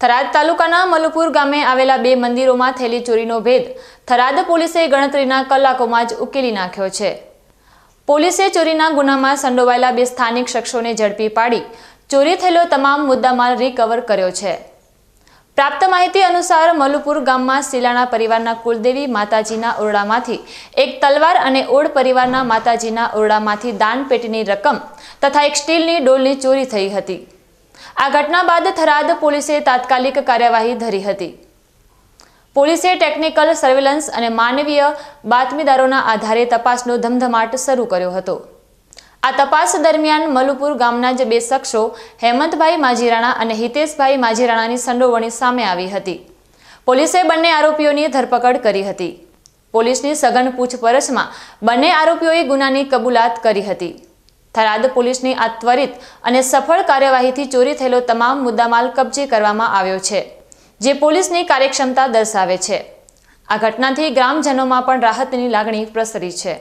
થરાદ તાલુકાના મલુપુર ગામે આવેલા બે મંદિરોમાં થયેલી ચોરીનો ભેદ થરાદ પોલીસે ગણતરીના કલાકોમાં જ ઉકેલી નાખ્યો છે. પોલીસે ચોરીના ગુનામાં સંડોવાયેલા બે સ્થાનિક શખ્સોને ઝડપી પાડી ચોરી થયેલો તમામ મુદ્દામાલ રિકવર કર્યો છે. પ્રાપ્ત માહિતી અનુસાર મલુપુર ગામમાં સિલાણા પરિવારના કુલદેવી માતાજીના ઓરડામાંથી એક તલવાર અને ઓડ પરિવારના માતાજીના ઓરડામાંથી દાન પેટીની રકમ તથા એક સ્ટીલની ડોલની ચોરી થઈ હતી. આ ઘટના બાદ થરાદ પોલીસે તાત્કાલિક કાર્યવાહી ધરી હતી. પોલીસે ટેકનિકલ સર્વેલન્સ અને માનવીય બાતમીદારોના આધારે તપાસનો ધમધમાટ શરૂ કર્યો હતો. આ તપાસ દરમિયાન મલુપુર ગામના જ બે શખ્સો, હેમંતભાઈ માજીરાણા અને હિતેશભાઈ માજીરાણાની સંડોવણી સામે આવી હતી. પોલીસે બંને આરોપીઓની ધરપકડ કરી હતી. પોલીસની સઘન પૂછપરછમાં બંને આરોપીઓએ ગુનાની કબૂલાત કરી હતી. થરાદ પોલીસની આ ત્વરિત અને સફળ કાર્યવાહીથી ચોરી થયેલો તમામ મુદ્દામાલ કબજે કરવામાં આવ્યો છે, જે પોલીસની કાર્યક્ષમતા દર્શાવે છે. આ ઘટનાથી ગ્રામજનોમાં પણ રાહતની લાગણી પ્રસરી છે.